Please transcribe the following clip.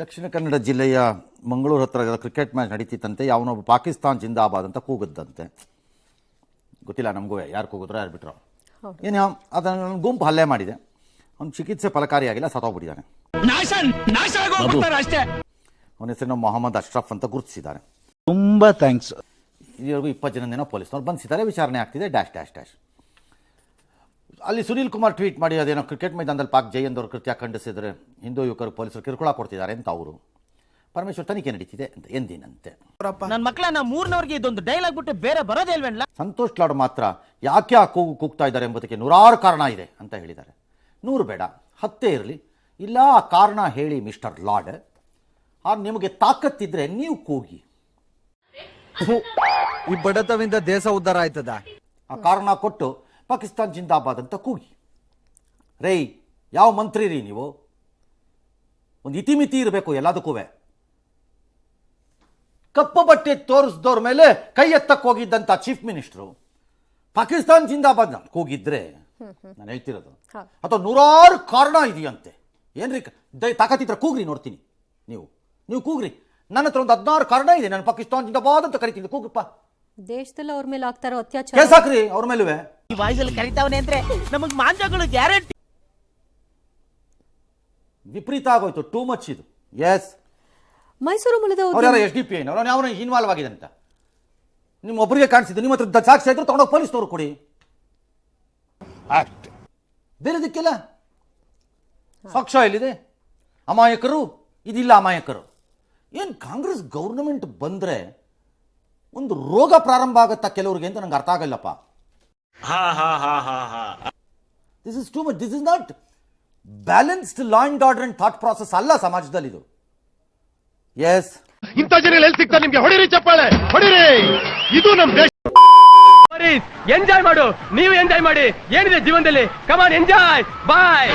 ದಕ್ಷಿಣ ಕನ್ನಡ ಜಿಲ್ಲೆಯ ಮಂಗಳೂರು ಹತ್ರ cricket match ನಡೀತಿತ್ತಂತೆ ಯಾವನೊಬ್ಬ ಪಾಕಿಸ್ತಾನ್ ಜಿಂದಾಬಾದ್ ಅಂತ ಕೂಗಿದ್ದಂತೆ. ಗೊತ್ತಿಲ್ಲ ನಮಗೂ ಯಾರು ಕೂಗಿದ್ರು ಯಾರು ಬಿಟ್ರು. ಏನು ಅದನ್ನು ಗುಂಪು ಹಲ್ಲೆ ಮಾಡಿದೆ. ಅವ್ನು ಚಿಕಿತ್ಸೆ ಫಲಕಾರಿಯಾಗಿಲ್ಲ ಸತ್ತೋಗ್ಬಿಟ್ಟಿದ್ದಾನೆ ಅಷ್ಟೇ. ಅವನ ಹೆಸರು ಮೊಹಮ್ಮದ್ ಅಶ್ರಫ್ ಅಂತ ಗುರುತಿಸಿದ್ದಾರೆ. ತುಂಬ ಥ್ಯಾಂಕ್ಸ್ ಇದುವರೆಗೂ ಇಪ್ಪತ್ತು ಜನದೇನೋ ಪೊಲೀಸ್ನವ್ರು ಬಂದಿದ್ದಾರೆ ವಿಚಾರಣೆ ಆಗ್ತಿದೆ ಡ್ಯಾಶ್ ಡ್ಯಾಶ್ ಡ್ಯಾಶ್. ಅಲ್ಲಿ ಸುನೀಲ್ ಕುಮಾರ್ ಟ್ವೀಟ್ ಮಾಡಿ ಅದೇನೋ ಕ್ರಿಕೆಟ್ ಮೈದಾನದಲ್ಲಿ ಪಾಕ್ ಜಯಂತ್ ಅವರು ಕೃತ್ಯ ಖಂಡಿಸಿದರೆ ಹಿಂದೂ ಯುವಕರು ಪೊಲೀಸರು ಕಿರುಕುಳ ಕೊಡ್ತಿದ್ದಾರೆ ಅಂತ ಅವರು. ಪರಮೇಶ್ವರ್ ತನಿಖೆ ನಡೀತಿದೆ ಅಂತ ಎಂದಿನಂತೆ. ನನ್ನ ಮಕ್ಕಳನ್ನ ಮೂರ್ನವ್ರಿಗೆ ಇದೊಂದು ಡೈಲಾಗ್ ಬಿಟ್ಟು ಬೇರೆ ಬರೋದೇ ಇಲ್ವೇನಲ್ಲ ಸಂತೋಷ್ ಲಾಡ್ ಮಾತ್ರ ಯಾಕೆ ಆ ಕೂಗು ಕೂಗ್ತಾ ಇದ್ದಾರೆ ಎಂಬುದಕ್ಕೆ ನೂರಾರು ಕಾರಣ ಇದೆ ಅಂತ ಹೇಳಿದ್ದಾರೆ. ನೂರು ಬೇಡ ಹತ್ತೇ ಇರಲಿ. ಇಲ್ಲ ಆ ಕಾರಣ ಹೇಳಿ ಮಿಸ್ಟರ್ ಲಾಡ್. ಆ ನಿಮಗೆ ತಾಕತ್ತಿದ್ರೆ ನೀವು ಕೂಗಿ. ಈ ಬಡತವಿಂದ ದೇಶ ಉದ್ಧಾರ ಆಯ್ತದ? ಆ ಕಾರಣ ಕೊಟ್ಟು ಪಾಕಿಸ್ತಾನ್ ಜಿಂದಾಬಾದ್ ಅಂತ ಕೂಗಿ. ರೇ ಯಾವ ಮಂತ್ರಿ ರೀ ನೀವು? ಒಂದು ಇತಿಮಿತಿ ಇರಬೇಕು ಎಲ್ಲದಕ್ಕೂ ಕಪ್ಪು ಬಟ್ಟೆ ತೋರಿಸ್ದವ್ರ ಮೇಲೆ ಕೈ ಎತ್ತಕ್ಕೆ ಹೋಗಿದ್ದಂಥ ಚೀಫ್ ಮಿನಿಸ್ಟ್ರು ಪಾಕಿಸ್ತಾನ್ ಜಿಂದಾಬಾದ್ ಅಂತ ಕೂಗಿದ್ರೆ ನಾನು ಹೇಳ್ತಿರೋದು. ಅಥವಾ ನೂರಾರು ಕಾರಣ ಇದೆಯಂತೆ. ಏನ್ರಿ ದಯ ತಾಕತ್ತಿದ್ರೆ ಕೂಗ್ರಿ ನೋಡ್ತೀನಿ ನೀವು. ನೀವು ಕೂಗ್ರಿ. ನನ್ನ ಹತ್ರ ಒಂದು ಹದಿನಾರು ಕಾರಣ ಇದೆ. ನಾನು ಪಾಕಿಸ್ತಾನ್ ಜಿಂದಾಬಾದ್ ಅಂತ ಕರಿತೀನಿ. ಕೂಗಪ್ಪ ದೇಶದಲ್ಲಿ ಅವ್ರ ಮೇಲೆ ಆಗ್ತಾರೋ ಅತ್ಯಾಚಾರ. ಕೇಸ್ ಹಾಕ್ರಿ ಅವ್ರ ಮೇಲುವೆ. ಈ ವಾಯ್ಸಲ್ಲಿ ಕರಿತಾವನೆ ಅಂದ್ರೆ ನಮಗ್ ಮಾಂಜಗಳು ಗ್ಯಾರಂಟಿ. ವಿಪರೀತ ಆಗೋಯ್ತು ಟೂ ಮಚ್ ಇದು. ಎಸ್ ಮೈಸೂರು ಮೂಲದ ಅವ್ರು ಉದ್ಯಮಿ ಯಾರೋ ಎಸ್ ಡಿ ಪಿ ಐನವ್ರು ಅವ್ರ ಇನ್ವಾಲ್ವ್ ಆಗಿದೆ ಅಂತ. ನಿಮ್ಮ ಒಬ್ಬರಿಗೆ ಕಾಣಿಸಿದ್ದು ನಿಮ್ಮ ಹತ್ರ ಸಾಕ್ಷಿ ಇದ್ರು ತಗೊಂಡೋಗಿ ಪೊಲೀಸ್ನವ್ರು ಕೊಡಿ. ಬೇರೆ ಬೇರೆದಕ್ಕೆಲ್ಲ ಸಾಕ್ಷ್ಯ ಎಲ್ಲಿದೆ? ಅಮಾಯಕರು? ಇದಿಲ್ಲ ಅಮಾಯಕರು. ಏನು ಕಾಂಗ್ರೆಸ್ ಗೌರ್ನಮೆಂಟ್ ಬಂದ್ರೆ ಒಂದು ರೋಗ ಪ್ರಾರಂಭ ಆಗುತ್ತಾ ಕೆಲವರಿಗೆ ಅಂತ ನಂಗೆ ಅರ್ಥ ಆಗಲ್ಲಪ್ಪ. This is too much this is not balanced law and order and thought process ಅಲ್ಲ ಸಮಾಜದಲ್ಲಿ ಇದು. ಎಸ್ ಇಂಥ ಜನಗಳು ಎಲ್ಲಿ ಸಿಗ್ತಾರೆ ನಿಮ್ಗೆ? ಹೊಡಿರಿ ಚಪ್ಪಾಳೆ ಹೊಡಿರಿ. ಇದು ನಮ್ ದೇಶ. ಎಂಜಾಯ್ ಮಾಡು. ನೀವು ಎಂಜಾಯ್ ಮಾಡಿ. ಏನಿದೆ ಜೀವನದಲ್ಲಿ? ಕಮಾನ್ ಎಂಜಾಯ್ ಬಾಯ್